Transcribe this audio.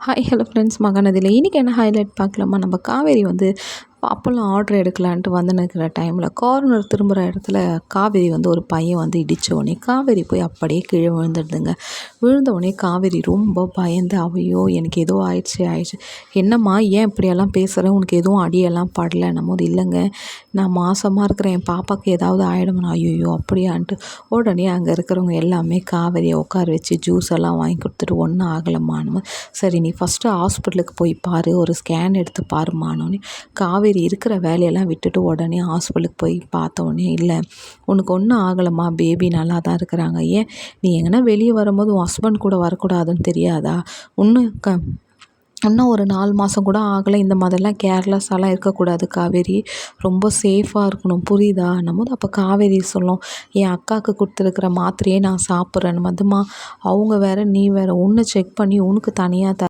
Hi hello friends மகாநதியில் இன்றைக்கி என்ன highlight பார்க்கலாமா? நம்ம காவேரி வந்து அப்போல்லாம் ஆர்டர் எடுக்கலான்ட்டு வந்து நிற்கிற டைமில் கார்னர் திரும்புகிற இடத்துல காவேரி வந்து ஒரு பையன் வந்து இடித்த உடனே காவேரி போய் அப்படியே கீழே விழுந்துடுதுங்க. விழுந்த உடனே காவேரி ரொம்ப பயந்து அவையோ எனக்கு ஏதோ ஆயிடுச்சு ஆயிடுச்சு. என்னம்மா ஏன் இப்படியெல்லாம் பேசுகிறேன் உனக்கு எதுவும் அடியெல்லாம் படலைன்னும் போது இல்லைங்க நான் மாசமாக இருக்கிறேன். என் பாப்பாவுக்கு ஏதாவது ஆகிடும்னா ஐயோ அப்படியான்ட்டு. உடனே அங்கே இருக்கிறவங்க எல்லாமே காவேரியை உட்கார வச்சு ஜூஸ் எல்லாம் வாங்கி கொடுத்துட்டு ஒன்றும் ஆகலைம்மான்னு சரி நீ ஃபஸ்ட்டு ஹாஸ்பிட்டலுக்கு போய் பாரு. ஒரு ஸ்கேன் எடுத்து பாருமானோன்னு காவேரி பேர் இருக்கிற வேலையெல்லாம் விட்டுட்டு உடனே ஹாஸ்பிட்டலுக்கு போய் பார்த்த உடனே இல்லை உனக்கு ஒன்றும் ஆகலைம்மா பேபி நல்லா தான் இருக்கிறாங்க. ஏன்? நீ எங்கன்னா வெளியே வரும்போது உன் ஹஸ்பண்ட் கூட வரக்கூடாதுன்னு தெரியாதா? இன்னும் க இன்னும் ஒரு நாலு மாதம் கூட ஆகலை. இந்த மாதிரிலாம் கேர்லெஸ்ஸாலாம் இருக்கக்கூடாது காவேரி. ரொம்ப சேஃபாக இருக்கணும். புரியுதா? நம்ம அப்போ காவேரி சொல்லும் என் அக்காவுக்கு கொடுத்துருக்குற மாத்திரையே நான் சாப்பிட்றேன். மதுமா அவங்க வேறு நீ வேறு ஒன்று செக் பண்ணி உனக்கு தனியாக த